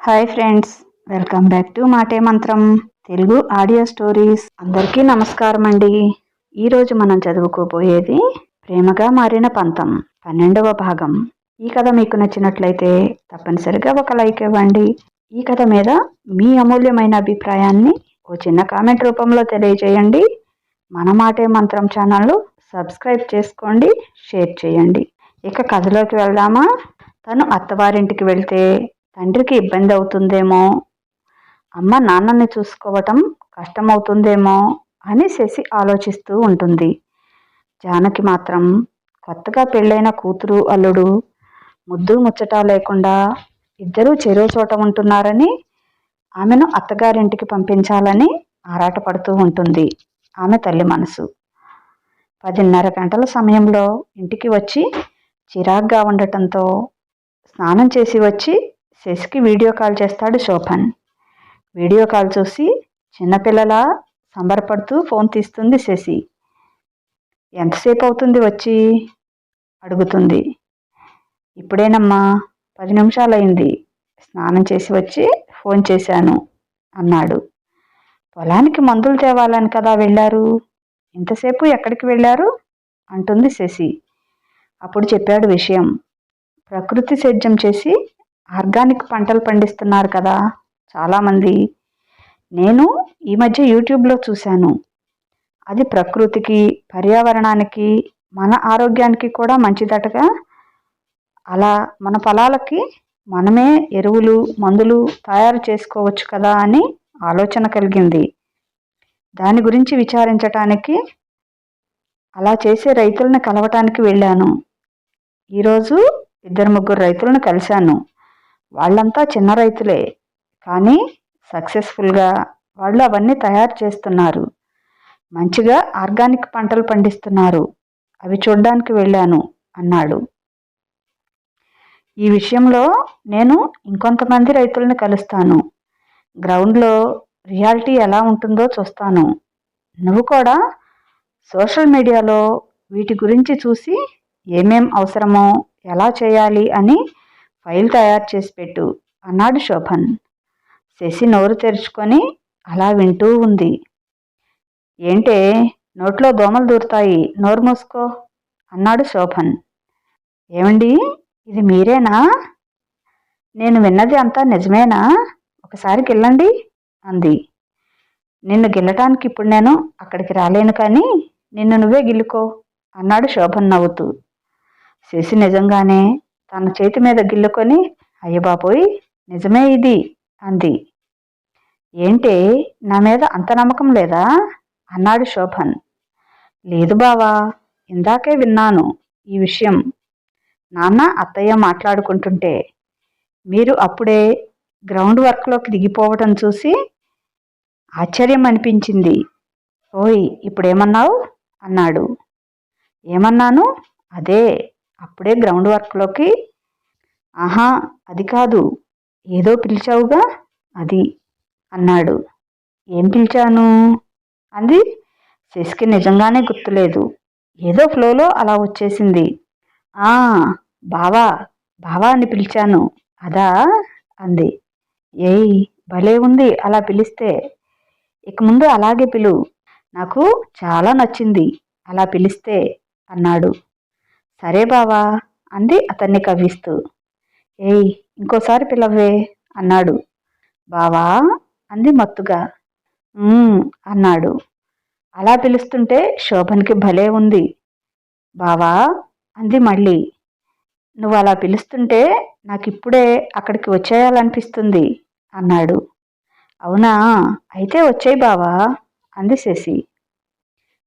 Hi friends welcome back to Maate Mantram Telugu audio stories అందరికీ నమస్కారం అండి. ఈరోజు మనం చదువుకోబోయేది ప్రేమగా మారిన పంతం పన్నెండవ భాగం. ఈ కథ మీకు నచ్చినట్లయితే తప్పనిసరిగా ఒక లైక్ ఇవ్వండి. ఈ కథ మీద మీ అమూల్యమైన అభిప్రాయాన్ని ఓ చిన్న కామెంట్ రూపంలో తెలియజేయండి. మన మాటే మంత్రం ఛానల్ సబ్స్క్రైబ్ చేసుకోండి షేర్ చేయండి. ఇక కథలోకి వెళ్దామా? తను అత్తవారింటికి వెళ్తే తండ్రికి ఇబ్బంది అవుతుందేమో? అమ్మ నాన్నని చూసుకోవటం కష్టమవుతుందేమో? అని శశి ఆలోచిస్తూ ఉంటుంది. జానకి మాత్రం కొత్తగా పెళ్ళైన కూతురు అల్లుడు ముద్దు ముచ్చట లేకుండా ఇద్దరూ చెరువు చోట ఉంటున్నారని ఆమెను అత్తగారింటికి పంపించాలని ఆరాటపడుతూ ఉంటుంది ఆమె తల్లి మనసు. పదిన్నర గంటల సమయంలో ఇంటికి వచ్చి చిరాగ్గా ఉండటంతో స్నానం చేసి వచ్చి శశికి వీడియో కాల్ చేస్తాడు శోభన్. వీడియో కాల్ చూసి చిన్నపిల్లలా సంబరపడుతూ ఫోన్ తీస్తుంది శశి. ఎంతసేపు అవుతుంది వచ్చి? అడుగుతుంది. ఇప్పుడేనమ్మా పది నిమిషాలైంది. స్నానం చేసి వచ్చి ఫోన్ చేశాను అన్నాడు. పొలానికి మందులు తేవాలని కదా వెళ్ళారు? ఇంతసేపు ఎక్కడికి వెళ్ళారు? అంటుంది శశి. అప్పుడు చెప్పాడు విషయం. ప్రకృతి సేద్యం చేసి ఆర్గానిక్ పంటలు పండిస్తున్నారు కదా చాలామంది. నేను ఈ మధ్య యూట్యూబ్లో చూశాను. అది ప్రకృతికి పర్యావరణానికి మన ఆరోగ్యానికి కూడా మంచిదటగా. అలా మన పొలాలకి మనమే ఎరువులు మందులు తయారు చేసుకోవచ్చు కదా అని ఆలోచన కలిగింది. దాని గురించి విచారించటానికి అలా చేసే రైతులను కలవటానికి వెళ్ళాను. ఈరోజు ఇద్దరు ముగ్గురు రైతులను కలిశాను. వాళ్ళంతా చిన్న రైతులే. కానీ సక్సెస్ఫుల్గా వాళ్ళు అవన్నీ తయారు చేస్తున్నారు. మంచిగా ఆర్గానిక్ పంటలు పండిస్తున్నారు. అవి చూడ్డానికి వెళ్ళాను అన్నాడు. ఈ విషయంలో నేను ఇంకొంతమంది రైతులను కలుస్తాను. గ్రౌండ్లో రియాలిటీ ఎలా ఉంటుందో చూస్తాను. నువ్వు కూడా సోషల్ మీడియాలో వీటి గురించి చూసి ఏమేం అవసరమో ఎలా చేయాలి అని ఫైల్ తయారు చేసి పెట్టు అన్నాడు శోభన్. శశి నోరు తెరుచుకొని అలా వింటూ ఉంది. ఏంటే? నోట్లో దోమలు దూరుతాయి. నోరు మూసుకో అన్నాడు శోభన్. ఏమండి? ఇది మీరేనా? నేను విన్నది అంతా నిజమేనా? ఒకసారి గిల్లండి అంది. నిన్ను గిల్లటానికి ఇప్పుడు నేను అక్కడికి రాలేను కానీ నిన్ను నువ్వే గిల్లుకో అన్నాడు శోభన్ నవ్వుతూ. శశి నిజంగానే తన చేతి మీద గిల్లుకొని అయ్యబాబోయ్ నిజమే ఇది అంది. ఏంటి నా మీద అంత నమ్మకం లేదా? అన్నాడు శోభన్. లేదు బావా ఇందాకే విన్నాను ఈ విషయం. నాన్న అత్తయ్య మాట్లాడుకుంటుంటే మీరు అప్పుడే గ్రౌండ్ వర్క్లోకి దిగిపోవటం చూసి ఆశ్చర్యం అనిపించింది. ఓయ్ ఇప్పుడేమన్నావు? అన్నాడు. ఏమన్నాను? అదే అప్పుడే గ్రౌండ్ వర్క్లోకి ఆహా అది కాదు ఏదో పిలిచావుగా అది అన్నాడు. ఏం పిలిచాను? అంది. శశికి నిజంగానే గుర్తులేదు. ఏదో ఫ్లోలో అలా వచ్చేసింది. ఆ బావా బావా అని పిలిచాను అదా? అంది. ఏయ్ భలే ఉంది అలా పిలిస్తే. ఇక ముందు అలాగే పిలు నాకు చాలా నచ్చింది అలా పిలిస్తే అన్నాడు. సరే బావా అంది అతన్ని కవ్విస్తూ. ఏయ్ ఇంకోసారి పిలవే అన్నాడు. బావా అంది మత్తుగా. అన్నాడు. అలా పిలుస్తుంటే శోభన్కి భలే ఉంది. బావా అంది మళ్ళీ. నువ్వు అలా పిలుస్తుంటే నాకు ఇప్పుడే అక్కడికి వచ్చేయాలనిపిస్తుంది అన్నాడు. అవునా? అయితే వచ్చాయి బావా అంది శశి.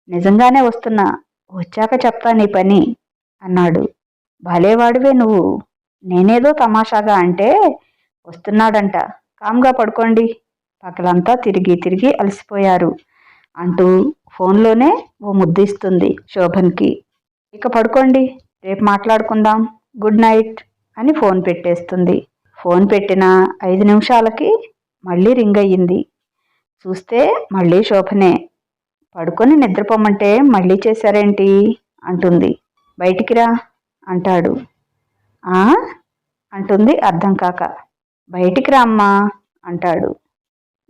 నిజంగానే వస్తున్నా. వచ్చాక చెప్తా నీ పని అన్నాడు. భలేవాడివే నువ్వు. నేనేదో తమాషాగా అంటే వస్తున్నాడంట. కామ్గా పడుకోండి. పక్కలంతా తిరిగి తిరిగి అలసిపోయారు. అంటూ ఫోన్లోనే ఓ ముద్దిస్తుంది శోభన్కి. ఇక పడుకోండి. రేపు మాట్లాడుకుందాం. Good night. అని ఫోన్ పెట్టేస్తుంది. ఫోన్ పెట్టిన ఐదు నిమిషాలకి మళ్ళీ రింగ్ అయ్యింది. చూస్తే మళ్ళీ శోభనే. పడుకొని నిద్రపోమంటే మళ్ళీ చేశారేంటి? అంటుంది. బయటికి రా అంటాడు. అంటుంది అర్థం కాక. బయటికి రామ్మా అంటాడు.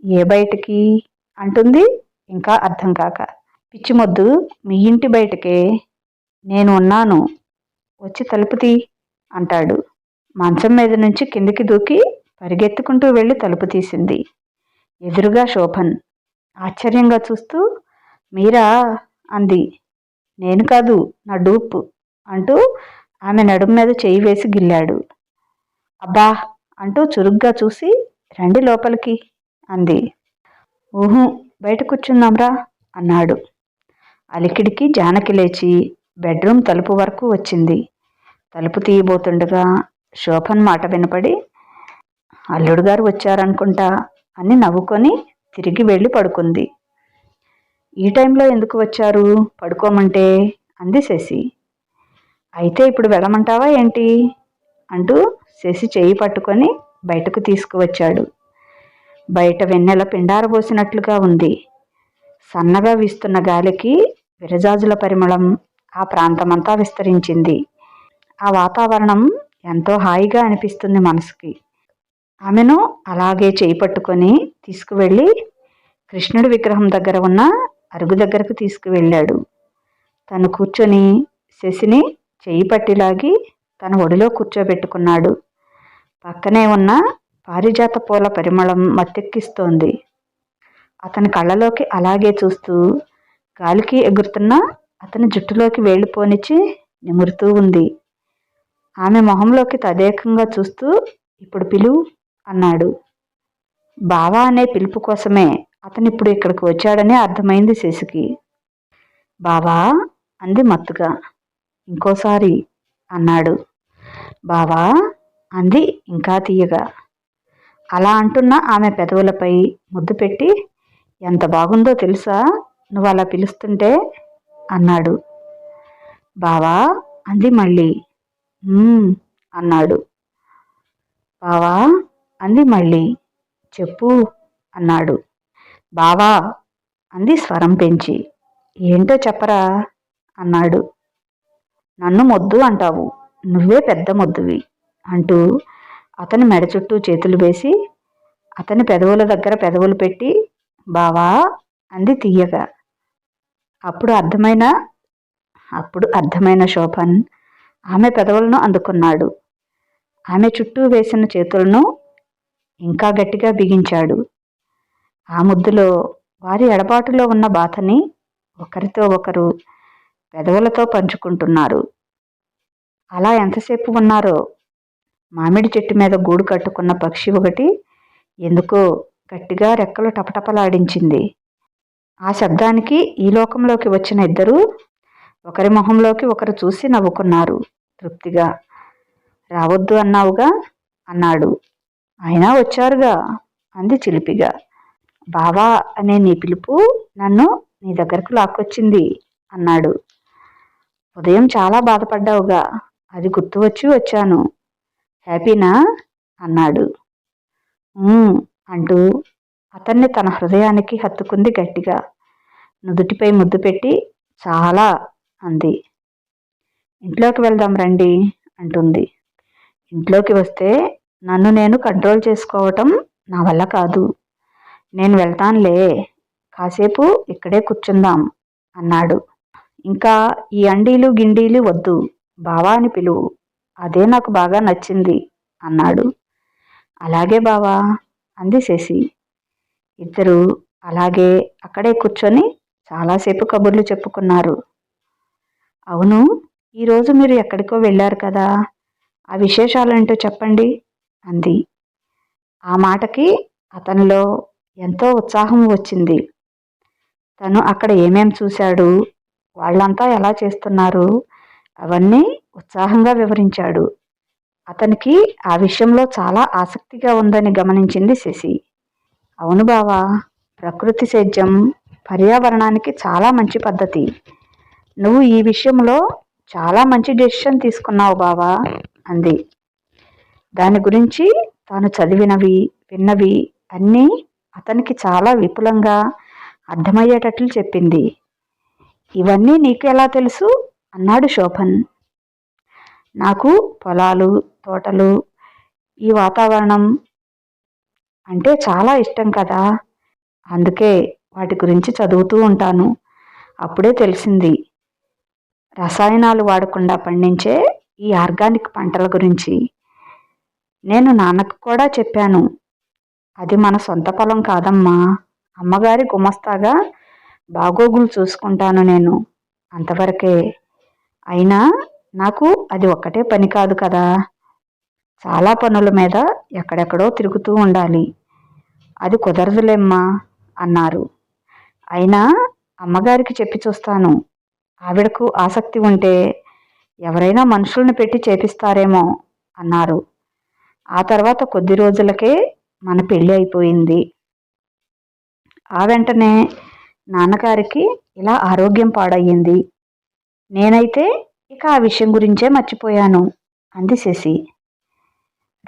ఏ బయటికి? అంటుంది ఇంకా అర్థం కాక. పిచ్చిమొద్దు మీ ఇంటి బయటకే. నేను ఉన్నాను. వచ్చి తలుపు తీ అంటాడు. మంచం మీద నుంచి కిందికి దూకి పరిగెత్తుకుంటూ వెళ్ళి తలుపు తీసింది. ఎదురుగా శోభన్. ఆశ్చర్యంగా చూస్తూ మీరా? అంది. నేను కాదు నా డూప్. అంటూ ఆమె నడుము మీద చేయి వేసి గిల్లాడు. అబ్బా! అంటూ చురుగ్గా చూసి రండి లోపలికి అంది. ఊహు బయట కూర్చుందాంరా అన్నాడు. అలికిడికి జానకి లేచి బెడ్రూమ్ తలుపు వరకు వచ్చింది. తలుపు తీయబోతుండగా శోభన్ మాట వినపడి అల్లుడు గారు వచ్చారనుకుంటా అని నవ్వుకొని తిరిగి వెళ్ళి పడుకుంది. ఈ టైంలో ఎందుకు వచ్చారు? పడుకోమంటే అంది శశి. అయితే ఇప్పుడు వెళ్ళమంటావా ఏంటి? అంటూ శశి చేయి పట్టుకొని బయటకు తీసుకువచ్చాడు. బయట వెన్నెల పిండారబోసినట్లుగా ఉంది. సన్నగా వీస్తున్న గాలికి విరజాజుల పరిమళం ఆ ప్రాంతమంతా విస్తరించింది. ఆ వాతావరణం ఎంతో హాయిగా అనిపిస్తుంది మనసుకి. ఆమెను అలాగే చేయి పట్టుకొని తీసుకువెళ్ళి కృష్ణుడి విగ్రహం దగ్గర ఉన్న అరుగు దగ్గరకు తీసుకువెళ్ళాడు. తను కూర్చొని శశిని చేయి పట్టిలాగి తన ఒడిలో కూర్చోబెట్టుకున్నాడు. పక్కనే ఉన్న పారిజాత పూల పరిమళం మత్తెక్కిస్తోంది. అతని కళ్ళలోకి అలాగే చూస్తూ గాలికి ఎగురుతున్న అతని జుట్టులోకి వేళ్ళిపోనిచ్చి నిమురుతూ ఉంది. ఆమె మొహంలోకి తదేకంగా చూస్తూ ఇప్పుడు పిలువు అన్నాడు. బావా అనే పిలుపు కోసమే అతను ఇప్పుడు ఇక్కడికి వచ్చాడని అర్థమైంది శశికి. బావా అంది మత్తుగా. ఇంకోసారి అన్నాడు. బావా అంది ఇంకా తీయగా. అలా అంటున్న ఆమె పెదవులపై ముద్దు పెట్టి ఎంత బాగుందో తెలుసా? నువ్వు అలా పిలుస్తుంటే అన్నాడు. బావా అంది మళ్ళీ. అన్నాడు. బావా అంది మళ్ళీ. చెప్పు అన్నాడు. బావా అంది స్వరం పెంచి. ఏంటో చెప్పరా అన్నాడు. నన్ను మొద్దు అంటావు. నువ్వే పెద్ద మొద్దువి అంటూ అతని మెడ చుట్టూ చేతులు వేసి అతని పెదవుల దగ్గర పెదవులు పెట్టి బావా అంది తీయగా. అప్పుడు అర్థమైన అప్పుడు అర్థమైన శోభన్ ఆమె పెదవులను అందుకున్నాడు. ఆమె చుట్టూ వేసిన చేతులను ఇంకా గట్టిగా బిగించాడు. ఆ ముద్దులో వారి ఎడబాటులో ఉన్న బాధని ఒకరితో ఒకరు పెదవులతో పంచుకుంటున్నారు. అలా ఎంతసేపు ఉన్నారో? మామిడి చెట్టు మీద గూడు కట్టుకున్న పక్షి ఒకటి ఎందుకో గట్టిగా రెక్కలు టపటపలాడించింది. ఆ శబ్దానికి ఈ లోకంలోకి వచ్చిన ఇద్దరు ఒకరి మొహంలోకి ఒకరు చూసి నవ్వుకున్నారు. తృప్తిగా. రావద్దు అన్నావుగా? అన్నాడు. అయినా వచ్చారుగా? అంది చిలిపిగా. బావా అనే నీ పిలుపు నన్ను నీ దగ్గరకు లాక్కొచ్చింది అన్నాడు. ఉదయం చాలా బాధపడ్డావుగా. అది గుర్తు వచ్చి వచ్చాను. హ్యాపీనా? అన్నాడు. అంటూ అతన్ని తన హృదయానికి హత్తుకుంది గట్టిగా. నుదుటిపై ముద్దు పెట్టి చాలా అంది. ఇంట్లోకి వెళ్దాం రండి అంటుంది. ఇంట్లోకి వస్తే నన్ను నేను కంట్రోల్ చేసుకోవటం నా వల్ల కాదు. నేను వెళ్తానులే. కాసేపు ఇక్కడే కూర్చుందాం అన్నాడు. ఇంకా ఈ అండీలు గిండీలు వద్దు. బావా అని పిలువు. అదే నాకు బాగా నచ్చింది అన్నాడు. అలాగే బావా అంది శశి. ఇద్దరు అలాగే అక్కడే కూర్చొని చాలాసేపు కబుర్లు చెప్పుకున్నారు. అవును ఈరోజు మీరు ఎక్కడికో వెళ్ళారు కదా. ఆ విశేషాలేంటో చెప్పండి అంది. ఆ మాటకి అతనిలో ఎంతో ఉత్సాహం వచ్చింది. తను అక్కడ ఏమేం చూశాడు వాళ్ళంతా ఎలా చేస్తున్నారు? అవన్నీ ఉత్సాహంగా వివరించాడు. అతనికి ఆ విషయంలో చాలా ఆసక్తిగా ఉందని గమనించింది శశి. అవును బావా ప్రకృతి సేద్యం పర్యావరణానికి చాలా మంచి పద్ధతి. నువ్వు ఈ విషయంలో చాలా మంచి డెసిషన్ తీసుకున్నావు బావా అంది. దాని గురించి తాను చదివినవి విన్నవి అన్నీ అతనికి చాలా విపులంగా అర్థమయ్యేటట్లు చెప్పింది. ఇవన్నీ నీకు ఎలా తెలుసు? అన్నాడు శోభన్. నాకు పొలాలు తోటలు ఈ వాతావరణం అంటే చాలా ఇష్టం కదా. అందుకే వాటి గురించి చదువుతూ ఉంటాను. అప్పుడే తెలిసింది. రసాయనాలు వాడకుండా పండించే ఈ ఆర్గానిక్ పంటల గురించి. నేను నాన్నకు కూడా చెప్పాను. అది మన సొంత పొలం కాదమ్మా. అమ్మగారి గుమస్తాగా బాగోగులు చూసుకుంటాను నేను. అంతవరకే. అయినా నాకు అది ఒక్కటే పని కాదు కదా. చాలా పనుల మీద ఎక్కడెక్కడో తిరుగుతూ ఉండాలి. అది కుదరదులేమ్మా అన్నారు. అయినా అమ్మగారికి చెప్పి చూస్తాను. ఆవిడకు ఆసక్తి ఉంటే ఎవరైనా మనుషులను పెట్టి చేపిస్తారేమో అన్నారు. ఆ తర్వాత కొద్ది రోజులకే మన పెళ్ళి అయిపోయింది. ఆ వెంటనే నాన్నగారికి ఇలా ఆరోగ్యం పాడయ్యింది. నేనైతే ఇక ఆ విషయం గురించే మర్చిపోయాను అంది శశి.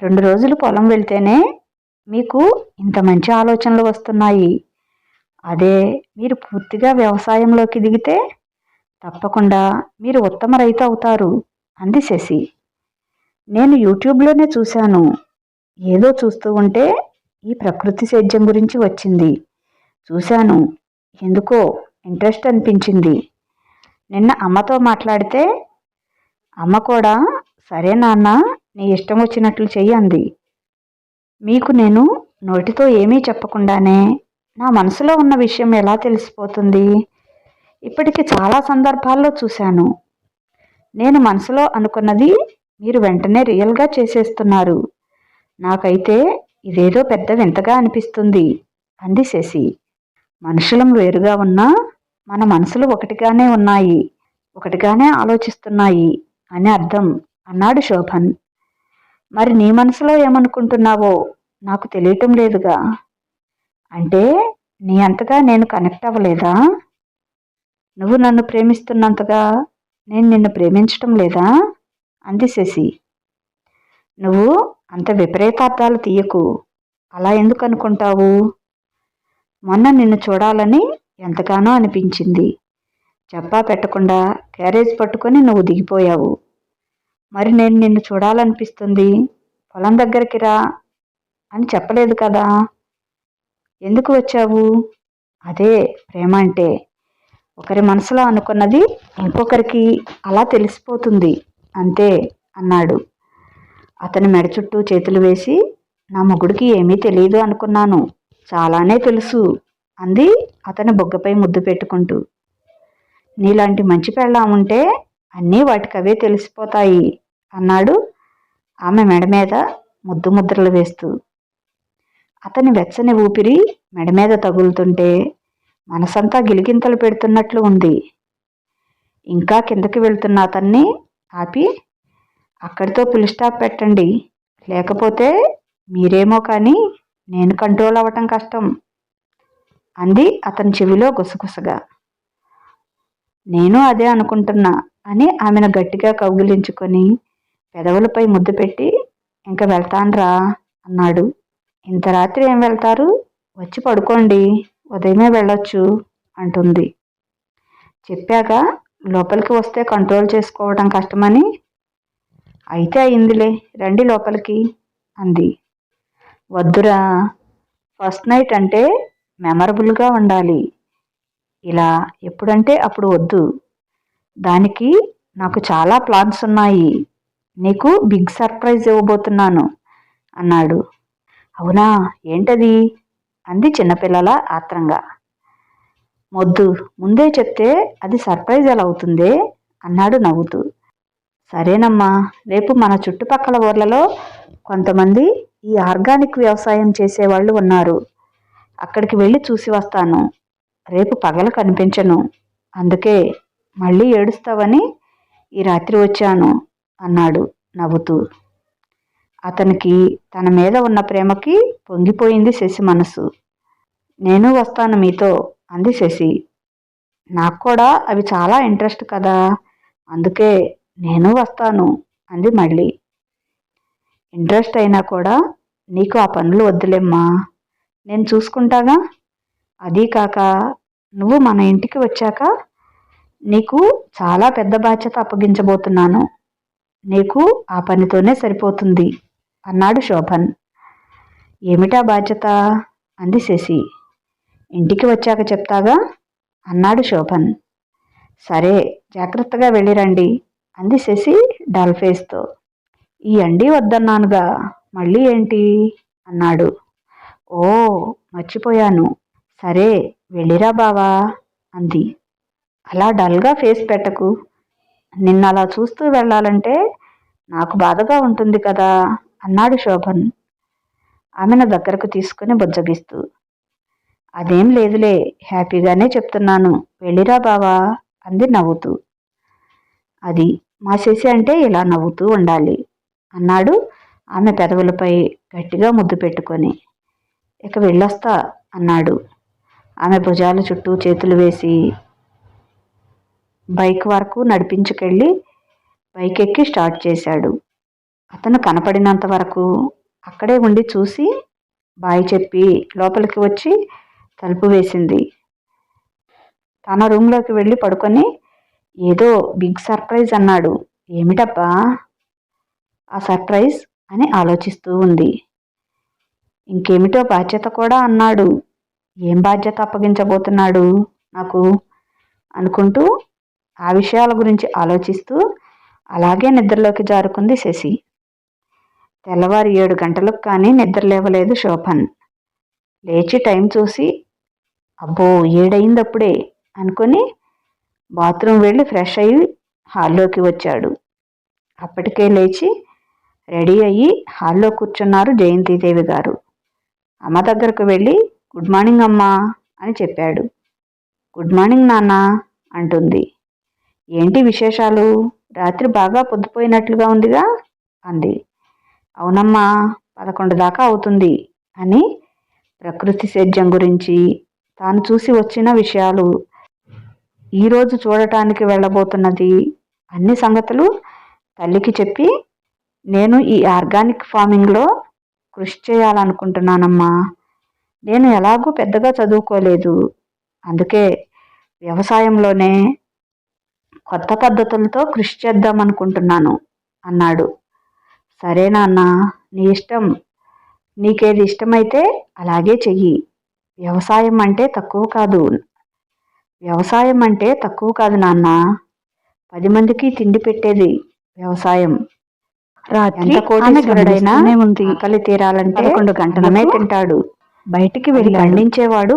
రెండు రోజులు పొలం వెళ్తేనే మీకు ఇంత మంచి ఆలోచనలు వస్తున్నాయి. అదే మీరు పూర్తిగా వ్యవసాయంలోకి దిగితే తప్పకుండా మీరు ఉత్తమ రైతు అవుతారు అంది శశి. నేను యూట్యూబ్లోనే చూశాను. ఏదో చూస్తూ ఉంటే ఈ ప్రకృతి సేద్యం గురించి వచ్చింది. చూశాను. ఎందుకో ఇంట్రెస్ట్ అనిపించింది. నిన్న అమ్మతో మాట్లాడితే అమ్మ కూడా సరే నాన్న నీ ఇష్టం వచ్చినట్లు చెయ్యి అంది. మీకు నేను నోటితో ఏమీ చెప్పకుండానే నా మనసులో ఉన్న విషయం ఎలా తెలిసిపోతుంది? ఇప్పటికి చాలా సందర్భాల్లో చూశాను. నేను మనసులో అనుకున్నది మీరు వెంటనే రియల్గా చేసేస్తున్నారు. నాకైతే ఇదేదో పెద్ద వింతగా అనిపిస్తుంది అంది శశి. మనుషులం వేరుగా ఉన్నా మన మనసులు ఒకటిగానే ఉన్నాయి ఒకటిగానే ఆలోచిస్తున్నాయి అని అర్థం అన్నాడు శోభన్. మరి నీ మనసులో ఏమనుకుంటున్నావో నాకు తెలియటం లేదుగా. అంటే నీ అంతగా నేను కనెక్ట్ అవ్వలేదా? నువ్వు నన్ను ప్రేమిస్తున్నంతగా నేను నిన్ను ప్రేమించటం లేదా? అంది శశి. నువ్వు అంత విపరీతార్థాలు తీయకు. అలా ఎందుకు అనుకుంటావు? మొన్న నిన్ను చూడాలని ఎంతగానో అనిపించింది. చెప్పా పెట్టకుండా క్యారేజ్ పట్టుకొని నువ్వు దిగిపోయావు. మరి నేను నిన్ను చూడాలనిపిస్తుంది? పొలం దగ్గరికి రా అని చెప్పలేదు కదా. ఎందుకు వచ్చావు? అదే ప్రేమ అంటే. ఒకరి మనసులో అనుకున్నది ఇంకొకరికి అలా తెలిసిపోతుంది. అంతే అన్నాడు. అతని మెడ చుట్టూ చేతులు వేసి నా మొగుడికి ఏమీ తెలియదు అనుకున్నాను. చాలానే తెలుసు. అంది అతని బొగ్గపై ముద్దు పెట్టుకుంటూ. నీలాంటి మంచి పెళ్ళాం ఉంటే అన్నీ వాటికవే తెలిసిపోతాయి అన్నాడు ఆమె మెడ మీద ముద్దు ముద్రలు వేస్తూ. అతని వెచ్చని ఊపిరి మెడ మీద తగులుతుంటే మనసంతా గిలిగింతలు పెడుతున్నట్లు ఉంది. ఇంకా కిందకి వెళ్తున్న అతన్ని ఆపి అక్కడితో పులి స్టాప్ పెట్టండి. లేకపోతే మీరేమో కానీ నేను కంట్రోల్ అవ్వటం కష్టం. అంది అతని చెవిలో గుసగుసగా. నేను అదే అనుకుంటున్నా అని ఆమెను గట్టిగా కౌగిలించుకొని పెదవులపై ముద్దు పెట్టి ఇంక వెళ్తాన్రా అన్నాడు. ఇంత రాత్రి ఏం వెళ్తారు? వచ్చి పడుకోండి. ఉదయమే వెళ్ళొచ్చు అంటుంది. చెప్పాక లోపలికి వస్తే కంట్రోల్ చేసుకోవడం కష్టమని అయితే అయిందిలే రండి లోపలికి అంది. వద్దురా. ఫస్ట్ నైట్ అంటే మెమరబుల్గా ఉండాలి. ఇలా ఎప్పుడంటే అప్పుడు వద్దు. దానికి నాకు చాలా ప్లాన్స్ ఉన్నాయి. నీకు బిగ్ సర్ప్రైజ్ ఇవ్వబోతున్నాను అన్నాడు. అవునా? ఏంటది? అంది చిన్నపిల్లల ఆత్రంగా. మొద్దు ముందే చెప్తే అది సర్ప్రైజ్ ఎలా అవుతుందే అన్నాడు నవ్వుతూ. సరేనమ్మా రేపు మన చుట్టుపక్కల ఊర్లలో కొంతమంది ఈ ఆర్గానిక్ వ్యవసాయం చేసేవాళ్ళు ఉన్నారు. అక్కడికి వెళ్ళి చూసి వస్తాను. రేపు పగల కనిపించను. అందుకే మళ్ళీ ఏడుస్తావని ఈ రాత్రి వచ్చాను అన్నాడు నవ్వుతూ. అతనికి తన మీద ఉన్న ప్రేమకి పొంగిపోయింది శశి మనసు. నేను వస్తాను మీతో అంది శశి. నాకు కూడా అవి చాలా ఇంట్రెస్ట్ కదా. అందుకే నేను వస్తాను అంది మళ్ళీ. ఇంట్రెస్ట్ అయినా కూడా నీకు ఆ పనులు వద్దులేమ్మా. నేను చూసుకుంటాగా? అదీ కాక నువ్వు మన ఇంటికి వచ్చాక నీకు చాలా పెద్ద బాధ్యత అప్పగించబోతున్నాను. నీకు ఆ పనితోనే సరిపోతుంది అన్నాడు శోభన్. ఏమిటా బాధ్యత? అంది శశి. ఇంటికి వచ్చాక చెప్తాగా? అన్నాడు శోభన్. సరే జాగ్రత్తగా వెళ్ళిరండి అంది శశి డల్ఫేస్తో. ఈ అండి వద్దన్నానుగా. మళ్ళీ ఏంటి? అన్నాడు. ఓ మర్చిపోయాను. సరే వెళ్ళిరా బావా అంది. అలా డల్గా ఫేస్ పెట్టకు. నిన్న అలా చూస్తూ వెళ్ళాలంటే నాకు బాధగా ఉంటుంది కదా అన్నాడు శోభన్. ఆమెను దగ్గరకు తీసుకుని బుజ్జగిస్తూ. అదేం లేదులే హ్యాపీగానే చెప్తున్నాను. వెళ్ళిరా బావా అంది నవ్వుతూ. అది మా శశి అంటే ఇలా నవ్వుతూ ఉండాలి. అన్నాడు. ఆమె పెదవులపై గట్టిగా ముద్దు పెట్టుకొని ఇక వెళ్ళొస్తా అన్నాడు. ఆమె భుజాల చుట్టూ చేతులు వేసి బైక్ వరకు నడిపించుకెళ్ళి బైక్ ఎక్కి స్టార్ట్ చేశాడు. అతను కనపడినంత వరకు అక్కడే ఉండి చూసి బాయ్ చెప్పి లోపలికి వచ్చి తలుపు వేసింది. తన రూమ్లోకి వెళ్ళి పడుకొని ఏదో బిగ్ సర్ప్రైజ్ అన్నాడు. ఏమిటబ్బా? ఆ సర్ప్రైజ్ అని ఆలోచిస్తూ ఉంది. ఇంకేమిటో బాధ్యత కూడా అన్నాడు. ఏం బాధ్యత అప్పగించబోతున్నాడు? నాకు అనుకుంటూ ఆ విషయాల గురించి ఆలోచిస్తూ అలాగే నిద్రలోకి జారుకుంది శశి. తెల్లవారి ఏడు గంటలకు కానీ నిద్ర లేవలేదు శోభన్. లేచి టైం చూసి అబ్బో ఏడైంది అప్పుడే అనుకొని బాత్రూమ్ వెళ్ళి ఫ్రెష్ అయ్యి హాల్లోకి వచ్చాడు. అప్పటికే లేచి రెడీ అయ్యి హాల్లో కూర్చున్నారు జయంతిదేవి గారు. అమ్మ దగ్గరకు వెళ్ళి గుడ్ మార్నింగ్ అమ్మా అని చెప్పాడు. గుడ్ మార్నింగ్ నాన్న అంటుంది. ఏంటి విశేషాలు? రాత్రి బాగా పొద్దుపోయినట్లుగా ఉందిగా అంది. అవునమ్మా పదకొండు దాకా అవుతుంది అని ప్రకృతి సేద్యం గురించి తాను చూసి వచ్చిన విషయాలు ఈరోజు చూడటానికి వెళ్ళబోతున్నది అన్ని సంగతులు తల్లికి చెప్పి నేను ఈ ఆర్గానిక్ ఫార్మింగ్లో కృషి చేయాలనుకుంటున్నానమ్మా. నేను ఎలాగూ పెద్దగా చదువుకోలేదు. అందుకే వ్యవసాయంలోనే కొత్త పద్ధతులతో కృషి చేద్దాం అనుకుంటున్నాను అన్నాడు. సరే నాన్న నీ ఇష్టం. నీకేది ఇష్టమైతే అలాగే చెయ్యి. వ్యవసాయం అంటే తక్కువ కాదు. వ్యవసాయం అంటే తక్కువ కాదు నాన్న. పది మందికి తిండి పెట్టేది వ్యవసాయం. రాత్రి కోటీశ్వరుడైనా ఉంది. ఆకలి తీరాలంటే రెండు గంటలనే తింటాడు. బయటికి వెళ్ళి పండించేవాడు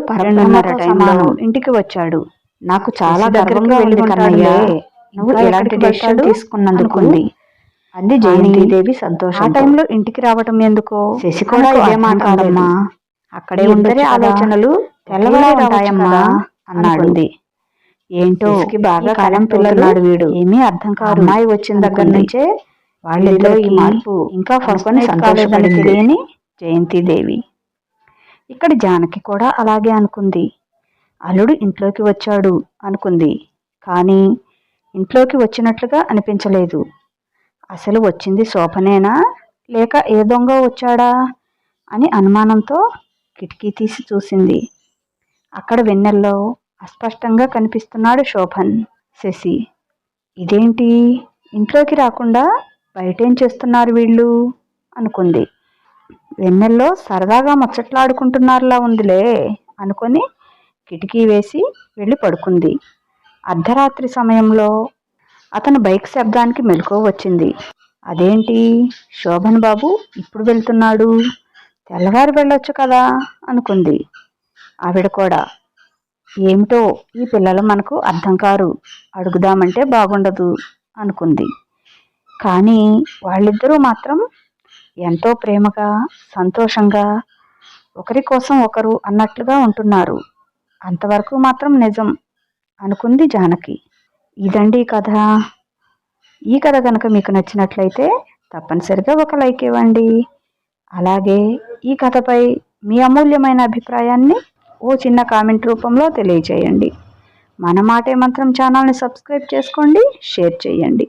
సమానం. ఇంటికి వచ్చాడు. నాకు చాలా గర్వంగా వెళ్ళి కన్నయ్య. నువ్వు ఎలాంటి డెసిషన్ తీసుకున్నందుకు అంది జయంతిదేవి సంతోషం ఆ టైంలో ఇంటికి రావటం ఎందుకో? శశి కూడా ఇదే మాట్లాడమ్మా అక్కడే ఉండే ఆలోచనలు తెల్లవారు ఉంటాయమ్మా అన్నాడు. ఏంటో బాగా కాలం పిల్లలు వీడు. ఏమీ అర్థం కాదు అమ్మాయి వచ్చిన దగ్గర నుంచే వాళ్ళలో ఈ మార్పు ఇంకా ఫస్ట్ సంతోషపడింది తెలియని జయంతిదేవి. ఇక్కడ జానకి కూడా అలాగే అనుకుంది. అల్లుడు ఇంట్లోకి వచ్చాడు అనుకుంది. కానీ ఇంట్లోకి వచ్చినట్లుగా అనిపించలేదు. అసలు వచ్చింది శోభనేనా? లేక ఏ దొంగ వచ్చాడా? అని అనుమానంతో కిటికీ తీసి చూసింది. అక్కడ వెన్నెల్లో అస్పష్టంగా కనిపిస్తున్నాడు శోభన్ శశి. ఇదేంటి? ఇంట్లోకి రాకుండా బయటేం చేస్తున్నారు వీళ్ళు? అనుకుంది. వెన్నెల్లో సరదాగా ముచ్చట్లాడుకుంటున్నారులా ఉందిలే అనుకొని కిటికీ వేసి వెళ్ళి పడుకుంది. అర్ధరాత్రి సమయంలో అతను బైక్ శబ్దానికి మెలకువ వచ్చింది. అదేంటి? శోభన్ బాబు ఇప్పుడు వెళ్తున్నాడు? తెల్లవారు వెళ్ళొచ్చు కదా? అనుకుంది ఆవిడ కూడా. ఏమిటో ఈ పిల్లలు మనకు అర్థం కారు. అడుగుదామంటే బాగుండదు అనుకుంది. కానీ వాళ్ళిద్దరూ మాత్రం ఎంతో ప్రేమగా సంతోషంగా ఒకరి కోసం ఒకరు అన్నట్లుగా ఉంటున్నారు. అంతవరకు మాత్రం నిజం అనుకుంది జానకి. ఇదండి కథ. ఈ కథ కనుక మీకు నచ్చినట్లయితే తప్పనిసరిగా ఒక లైక్ ఇవ్వండి. అలాగే ఈ కథపై మీ అమూల్యమైన అభిప్రాయాన్ని ఓ చిన్న కామెంట్ రూపంలో తెలియజేయండి మన మాటే మంత్రం ఛానల్ని సబ్స్క్రైబ్ చేసుకోండి షేర్ చేయండి.